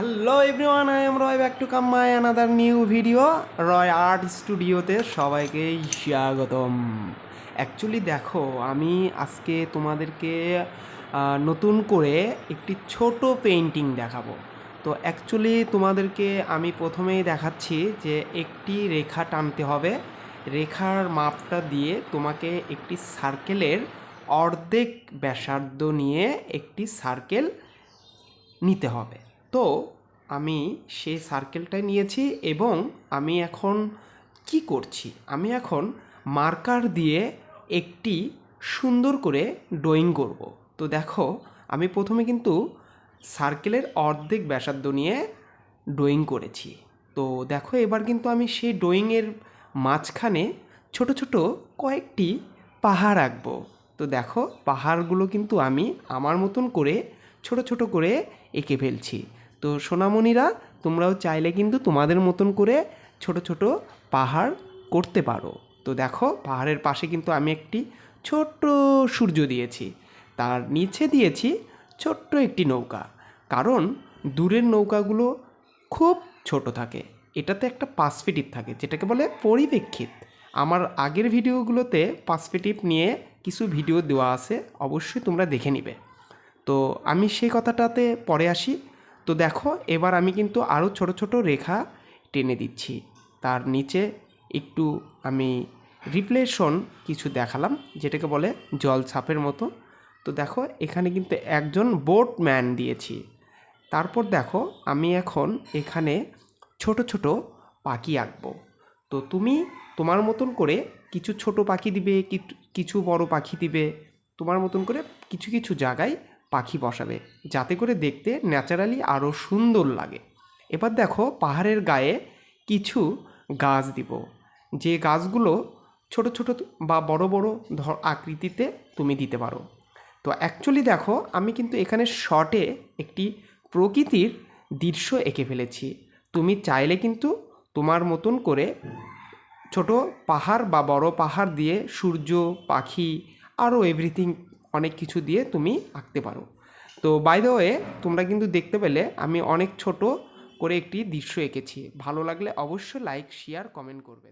Hello everyone I'm Roy back to come my another new video Roy art স্টুডিওতে সবাইকেই স্বাগতম। Actually দেখো, আমি আজকে তোমাদেরকে নতুন করে একটি ছোট পেন্টিং দেখাবো। তো অ্যাকচুয়ালি তোমাদেরকে আমি প্রথমেই দেখাচ্ছি যে একটি রেখা টানতে হবে। রেখার মাপটা দিয়ে তোমাকে একটি সার্কেলের অর্ধেক ব্যাসার্ধ নিয়ে একটি সার্কেল নিতে হবে। তো আমি সেই সার্কেলটা নিয়েছি এবং আমি এখন কি করছি? আমি এখন মার্কার দিয়ে একটি সুন্দর করে ড্রয়িং করব। তো দেখো, আমি প্রথমে কিন্তু সার্কেলের অর্ধেক ব্যাসার্ধ নিয়ে ড্রয়িং করেছি। তো দেখো, এবার কিন্তু আমি সেই ড্রয়িংয়ের মাঝখানে ছোট ছোট কয়েকটি পাহাড় আঁকবো। তো দেখো, পাহাড়গুলো কিন্তু আমি আমার মতন করে ছোট ছোট করে এঁকে ফেলছি। তো সোনামণিরা তোমরাও চাইলে কিন্তু তোমাদের মতন করে ছোট ছোট পাহাড় করতে পারো। তো দেখো, পাহাড়ের পাশে কিন্তু আমি একটি ছোট্ট সূর্য দিয়েছি। তার নিচে দিয়েছি ছোট্ট একটি নৌকা। কারণ দূরের নৌকাগুলো খুব ছোট থাকে। এটাতে একটা পার্সপেক্টিভ থাকে, যেটাকে বলে পরিপ্রেক্ষিত। আমার আগের ভিডিওগুলোতে পার্সপেক্টিভ নিয়ে কিছু ভিডিও দেওয়া আছে, অবশ্যই তোমরা দেখে নিবে। তো আমি সেই কথাটাতে পরে আসি। তো দেখো, এবার আমি কিন্তু আরও ছোট ছোট রেখা টেনে দিচ্ছি। তার নিচে একটু আমি রিপ্লেশন কিছু দেখালাম, যেটাকে বলে জল ছাপের মতো। তো দেখো, এখানে কিন্তু একজন বোটম্যান দিয়েছি। তারপর দেখো, আমি এখন এখানে ছোট ছোট পাখি আঁকবো। তো তুমি তোমার মতন করে কিছু ছোট পাখি দিবে কিছু বড় পাখি দিবে, তোমার মতন করে কিছু কিছু জায়গায় পাখি বসাবে। যাতে করে দেখতে ন্যাচারালি আরও সুন্দর লাগে। এবার দেখো পাহাড়ের গায়ে কিছু গাছ দিব। যে গাছগুলো ছোট ছোট বা বড় বড় ধর আকৃতিতে তুমি দিতে পারো। তো অ্যাকচুয়ালি দেখো আমি কিন্তু এখানে শর্টে একটি প্রকৃতির দৃশ্য এঁকে ফেলেছি। তুমি চাইলে কিন্তু তোমার মতন করে ছোট পাহাড় বা বড় পাহাড় দিয়ে সূর্য, পাখি আরও এভরিথিং অনেক কিছু দিয়ে তুমি আঁকতে পারো। তো বাই ওয়ে তোমরা কিন্তু দেখতে পেলে আমি অনেক ছোট করে একটি দৃশ্য এঁকেছি। ভালো লাগলে অবশ্যই লাইক শেয়ার কমেন্ট করবে।